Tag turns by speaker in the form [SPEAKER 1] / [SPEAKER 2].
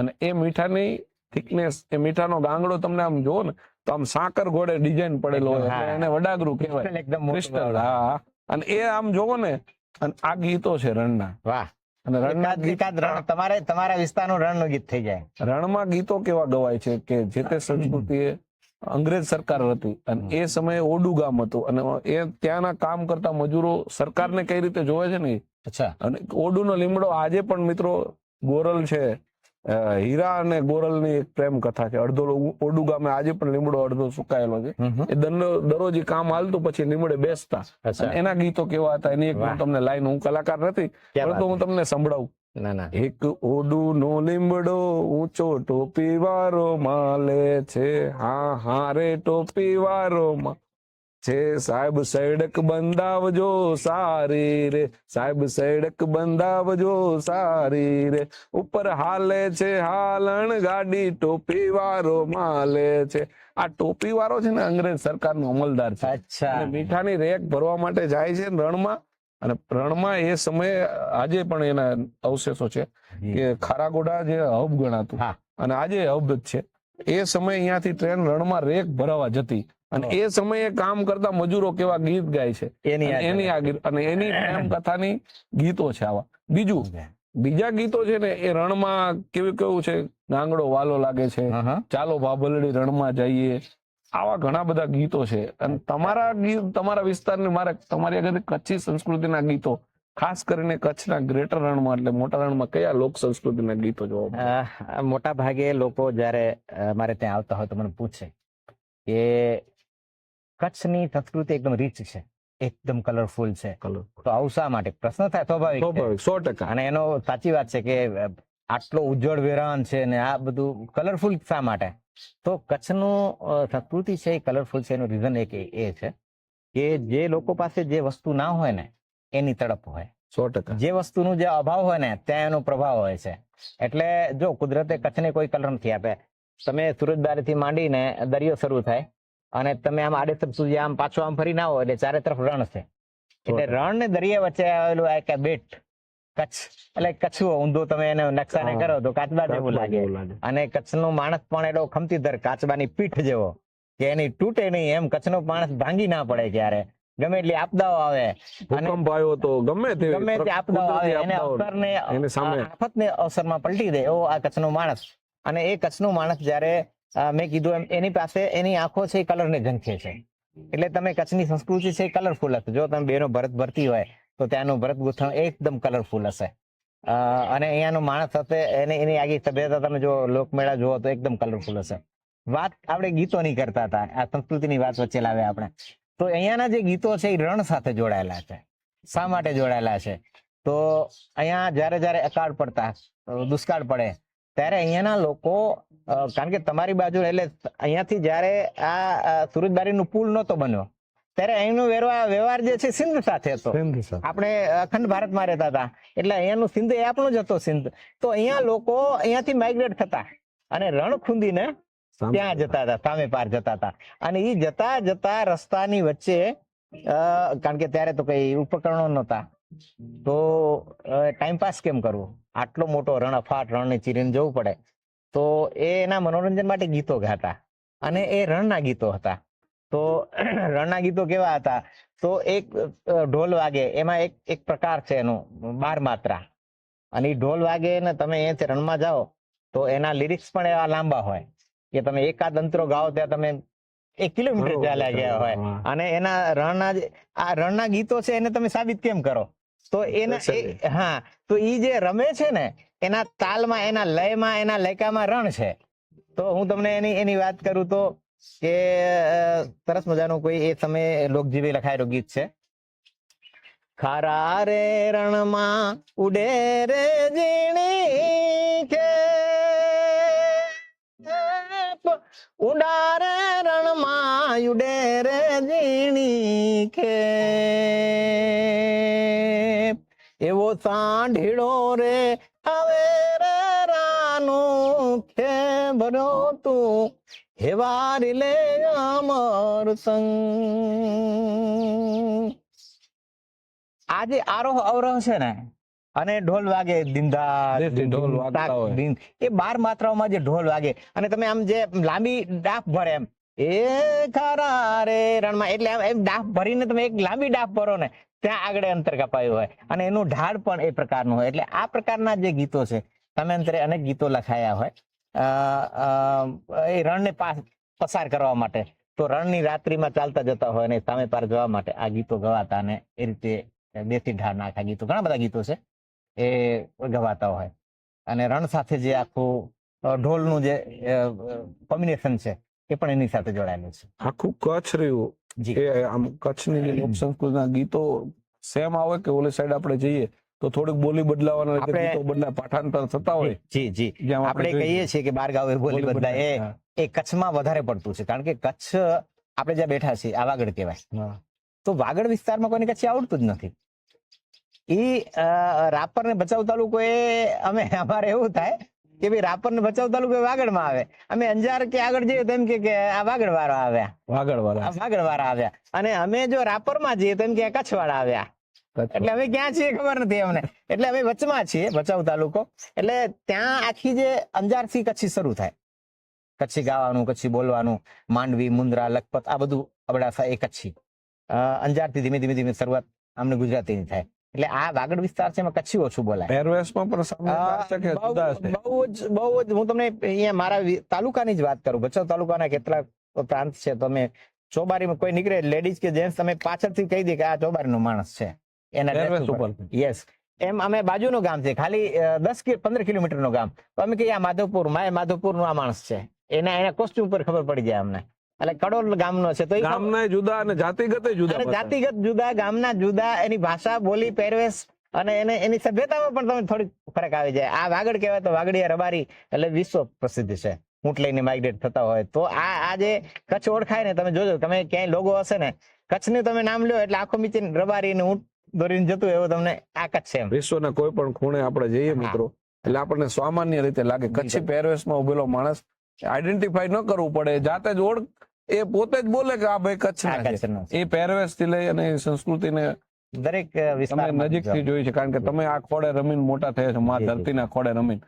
[SPEAKER 1] અને એ મીઠાની થિકનેસ એ મીઠાનો ગાંગડો તમને આમ જોવો ને તો આમ સાકર ઘોડે ડિઝાઇન પડેલો હોય એને વડાગરું કહેવાય.
[SPEAKER 2] એકદમ
[SPEAKER 1] ક્રિસ્ટલ હા. અને એ આમ જોવો ને અને આ ગીતો છે રણના.
[SPEAKER 2] વાહ.
[SPEAKER 1] અને રણના
[SPEAKER 2] તમારે તમારા વિસ્તારનું રણનું ગીત થઈ જાય.
[SPEAKER 1] રણમાં ગીતો કેવા ગવાય છે કે જે તે સંસ્કૃતિએ અંગ્રેજ સરકાર હતી અને એ સમયે ઓડુ ગામ હતું અને એ ત્યાંના કામ કરતા મજૂરો સરકારને કઈ રીતે જોવે છે ને?
[SPEAKER 2] અચ્છા.
[SPEAKER 1] અને ઓડુનો લીમડો આજે પણ મિત્રો ગોરલ છે. હીરા અને ગોરલની એક પ્રેમ કથા છે. અડધો ઓડુ ગામે આજે પણ લીમડો અડધો સુકાયેલો છે. એ દરરોજ કામ હાલતું પછી લીમડે બેસતા. એના ગીતો કેવા હતા એની એક તમને લાઈન હું કલાકાર નથી પરંતુ હું તમને સંભળાવું. એક ઓડુ નો લીમડો ઊંચો ટોપી વારો માલે છે. હા હા રે ટોપી વારો માં છે સાહેબ સડક બંધાવજો સારી રે સાહેબ સડક બંધાવજો સારી રે. ઉપર હાલે છે હાલણ ગાડી ટોપી વારો માલે છે. આ ટોપી વાળો છે ને અંગ્રેજ સરકારનો અમલદાર છે.
[SPEAKER 2] અચ્છા.
[SPEAKER 1] મીઠાની રેક ભરવા માટે જાય છે રણમાં. અને રણમાં એ સમયે આજે પણ એના અવશેષો છે કે ખારાગોડા જે હબ ગણાતું અને આજે હબ છે. એ સમયે અહીંયાથી ટ્રેન રણમાં રેક ભરાવા જતી. અને એ સમયે કામ કરતા મજૂરો કેવા ગીત ગાય છે.
[SPEAKER 2] એની
[SPEAKER 1] અને એની આ ગીત અને એની પ્રેમ કથાની ગીતો છે આવા. બીજું બીજા ગીતો છે ને એ રણમાં કેવું કેવું છે? ગાંગડો વાલો લાગે છે. ચાલો ભાભલડી રણમાં જઈએ. આવા ઘણા બધા ગીતો છે. અને તમારા ગીત તમારા વિસ્તારની મારે તમારી આગળ કચ્છી સંસ્કૃતિના ગીતો ખાસ કરીને કચ્છના ગ્રેટર રણમાં એટલે મોટા રણમાં કયા લોક સંસ્કૃતિના ગીતો જોવા
[SPEAKER 2] મોટા ભાગે લોકો જ્યારે મારે ત્યાં આવતા હોય તો મને પૂછે કે કચ્છની સંસ્કૃતિ એકદમ રીચ છે. એકદમ કલરફુલ છે. તો આવું શા માટે? પ્રશ્ન થાય સ્વાભાવિક
[SPEAKER 1] સો ટકા.
[SPEAKER 2] અને એનો સાચી વાત છે કે આટલો ઉજ્જવળ વેરાન છે ને આ બધું કલરફુલ શા માટે? તો કચ્છનું સંસ્કૃતિ છે એ કલરફુલ છે એનું રીઝન એક એ છે કે જે લોકો પાસે જે વસ્તુ ના હોય ને એની તડપ હોય.
[SPEAKER 1] સો ટકા.
[SPEAKER 2] જે વસ્તુનું જે અભાવ હોય ને ત્યાં એનો પ્રભાવ હોય છે. એટલે જો કુદરતે કચ્છને કોઈ કલર નથી આપે તમે સુરતબારીથી માંડીને દરિયો શરૂ થાય અને તમે આમ આડેસર સુધી આમ પાછો આમ ફરી ના આવો એટલે ચારે તરફ રણ છે એટલે રણ ને દરિયા વચ્ચે આવેલું આ એક બેટ કચ્છ એટલે કચ્છું ઊંધો તમે એને નકશાને
[SPEAKER 1] હા.
[SPEAKER 2] કરો તો કાચબા જેવું લાગે. અને કચ્છનો માણસ પણ એટલો ખમતીધર કાચબાની પીઠ જેવો કે એની તૂટે નહીં એમ કચ્છનો માણસ ભાંગી ના પડે ક્યારે ગમે એટલી આપદાઓ આવે
[SPEAKER 1] ભૂકંપ આવ્યો તો ગમે તે
[SPEAKER 2] ગમે તે આપદાઓ આવે એને અવસરને. આફતને અવસરમાં પલટી દે એવો આ કચ્છનો માણસ અને એ કચ્છનો માણસ જ્યારે મેં કીધું એમ, એની પાસે એની આંખો છે એ કલરને ઝંખે છે. એટલે તમે કચ્છની સંસ્કૃતિ છે એ કલરફુલ હશે. જો તમે બેનો ભરત ભરતી હોય, તો ત્યાંનું ભરત ગૂંથણ એકદમ કલરફુલ હશે. અને અહીંયાનો માણસ હશે, એને એની આગી સભ્યતા તમે જો લોકમેળા જુઓ તો એકદમ કલરફુલ હશે. વાત આપણે ગીતોની કરતા હતા. આ સંસ્કૃતિની વાત વચ્ચે લાવ્યા આપણે. તો અહીંયાના જે ગીતો છે એ રણ સાથે જોડાયેલા છે. શા માટે જોડાયેલા છે? તો અહીંયા જ્યારે જ્યારે અકાળ પડતા દુષ્કાળ પડે ત્યારે અહીંયાના લોકો કારણ કે તમારી બાજુ એટલે અહીંયાથી જ્યારે આ સુરજબારીનું પુલ નહોતો બન્યો ત્યારે અહીંનો વ્યવહાર વ્યવહાર જે છે સિંધ સાથે હતો. આપણે અખંડ ભારતમાં રહેતા હતા. એટલે અહીંયાનું સિંધ એ આપણું જ હતો સિંધ. તો અહીંયા લોકો અહીંયાથી માઇગ્રેટ થતા અને રણ ખૂંદીને ત્યાં જતા હતા સામે પાર જતા હતા. અને એ જતા જતા રસ્તાની વચ્ચે કારણ કે ત્યારે તો કઈ ઉપકરણો નહોતા તો ટાઈમ પાસ કેમ કરવો? આટલો મોટો રણ અફાટ રણને ચીરીને જવું પડે. તો એ એના મનોરંજન માટે ગીતો ગાતા અને એ રણના ગીતો હતા. તો રણના ગીતો કેવા હતા? તો એક ઢોલ વાગે. એમાં એક એક પ્રકાર છે એનો બાર માત્રા. અને એ ઢોલ વાગે ને તમે એ રણમાં જાઓ તો એના લિરિક્સ પણ એવા લાંબા હોય. કે તમે એકાદ અંતરો ગાઓ ત્યાં તમે એક કિલોમીટર ચાલ્યા ગયા હોય. અને એના રણના આ રણના ગીતો છે એને તમે સાબિત કેમ કરો? તો એના હા તો ઈ જે રમે છે ને એના તાલમાં એના લયમાં એના લયકામાં રણ છે. તો હું તમને એની એની વાત કરું તો કે સરસ મજાનું કોઈ એ સમયે લોકજીવી લખાયેલું ગીત છે. ખરા રે રણમાં ઉડે રે જીણી કે ઉડારે રણમાં ઉડે રે જીણી કે. એવો સાંઢીડો રે આવે રે રાનો ખે ભર્યો તું હેવારી લે અમર સંગ. આજે આરોહ અવરોહ છે ને અને ઢોલ વાગે દિંદા
[SPEAKER 1] ઢોલ વાગતા
[SPEAKER 2] દિન. એ બાર માત્રાઓમાં જે ઢોલ વાગે અને તમે આમ જે લાંબી ડાફ ભરે એમ. એ ખરા રે રણમાં એટલે એમ ડાફ ભરીને તમે એક લાંબી ડાફ ભરો ને ત્યાં આગળ અંતર કપાયું હોય અને એનું ઢાળ પણ એ પ્રકારનું હોય. એટલે આ પ્રકારના જે ગીતો છે સમયાંતરે અનેક ગીતો લખાયા હોય. એ રણને પાસ- પસાર કરવા માટે. તો રણની રાત્રિમાં ચાલતા જતા હોય અને સામે પાર જવા માટે આ ગીતો ગવાતા અને એ રીતે બેથી ઢાળના આખા ગીતો, ઘણા બધા ગીતો છે, એ ગવાતા હોય. અને રણ સાથે જે આખું ઢોલનું જે કોમ્બિનેશન છે, એ પણ એની સાથે જોડાયેલું છે.
[SPEAKER 1] આખું કચ્છ રહ્યું.
[SPEAKER 2] જી.
[SPEAKER 1] આમ કચ્છની લોક સંસ્કૃતિના ગીતો સેમ આવે કે ઓલી સાઈડ આપણે જઈએ તો થોડીક બોલી બદલાવાના
[SPEAKER 2] આપણે-
[SPEAKER 1] ગીતો બદલાય પાઠાંતર થતા હોય.
[SPEAKER 2] જી જી આપણે કહીએ છીએ કે બાર ગાવે બોલી બદલાય. એ એ કચ્છમાં વધારે પડતું છે. કારણ કે કચ્છ આપણે જ્યાં બેઠા છીએ આ વાગડ કહેવાય. તો વાગડ વિસ્તારમાં કોઈને કચ્છી આવડતું જ નથી. એ રાપર ને ભચાઉ તાલુકો એ અમે અમારે એવું થાય કે ભાઈ રાપર ને ભચાઉ તાલુકો વાગડમાં આવે. અમે અંજાર કે આગળ જઈએ તો એમ કે આ વાગડ વાળા આવ્યા.
[SPEAKER 1] વાગડ વાળા
[SPEAKER 2] વાગડ વાળા આવ્યા. અને અમે જો રાપરમાં જઈએ તો એમ કે કચ્છ વાળા આવ્યા. એટલે અમે ક્યાં છીએ ખબર નથી અમને. એટલે અમે વચમાં છીએ ભચાઉ તાલુકો. એટલે ત્યાં આખી જે અંજારથી કચ્છી શરૂ થાય. કચ્છી ગાવાનું કચ્છી બોલવાનું માંડવી મુન્દ્રા લખપત આ બધું અબડાસા એ કચ્છી. અંજાર અંજારથી ધીમે ધીમે ધીમે શરૂઆત અમને ગુજરાતીની થાય. એટલે આ વાગડ વિસ્તાર છે એમાં કચ્છી ઓછું બોલાય.
[SPEAKER 1] પહેરવેશમાં પણ
[SPEAKER 2] બહુ જ બહુ જ હું તમને અહીંયા મારા તાલુકાની જ વાત કરું. ભચાઉ તાલુકાના કેટલાક પ્રાંત છે. તમે ચોબારીમાં કોઈ નીકળે લેડીઝ કે જેન્ટ્સ તમે પાછળથી કહી દે કે આ ચોબારીનો માણસ છે. એના ઉપર. યસ એમ અમે બાજુનું ગામ છે. ખાલી દસ કે પંદર કિલોમીટરનું ગામ. તો અમે કહીએ આ માધવપુર માય માધવપુરનું આ માણસ છે. એના એના કોસ્ટ્યુમ ઉપર ખબર પડી જાય અમને. એટલે કડોલ ગામનો છે. તો
[SPEAKER 1] ગામના જુદા અને જાતિગત જુદા
[SPEAKER 2] જાતિગત જુદા ગામના જુદા એની ભાષા બોલી પહેરવેશ અને એને એની સભ્યતામાં પણ તમે થોડીક ફરક આવી જાય. આ વાગડ કહેવાય તો વાગડીયા રબારી એટલે વિશ્વ પ્રસિદ્ધ છે. ઊંટ લઈને માઇગ્રેટ થતા હોય. તો આ આ જે કચ્છ ઓળખાય ને તમે જોજો તમે ક્યાંય લોગો હશે ને કચ્છનું તમે નામ લ્યો એટલે આખો નીચે રબારી ને ઊંટ દોરીને જતું એવું તમને આ કચ્છ છે
[SPEAKER 1] વિશ્વના કોઈ પણ ખૂણે આપણે જઈએ મિત્રો એટલે આપણને સામાન્ય રીતે લાગે કચ્છી પહેરવેશમાં ઉભેલો માણસ આઈડેન્ટિફાઈ ન કરવું પડે. જાતે જ ઓળખ એ પોતે જ બોલે કે આ ભાઈ કચ્છના. એ પહેરવેશથી લઈ અને સંસ્કૃતિ સંસ્કૃતિને
[SPEAKER 2] દરેક વિસ્તાર
[SPEAKER 1] નજીકથી જોઈ છે. કારણ કે તમે આ ખોડે રમીને મોટા થયા છો. મા
[SPEAKER 2] ધરતી ના
[SPEAKER 1] ધરતીના ખોડે રમીને.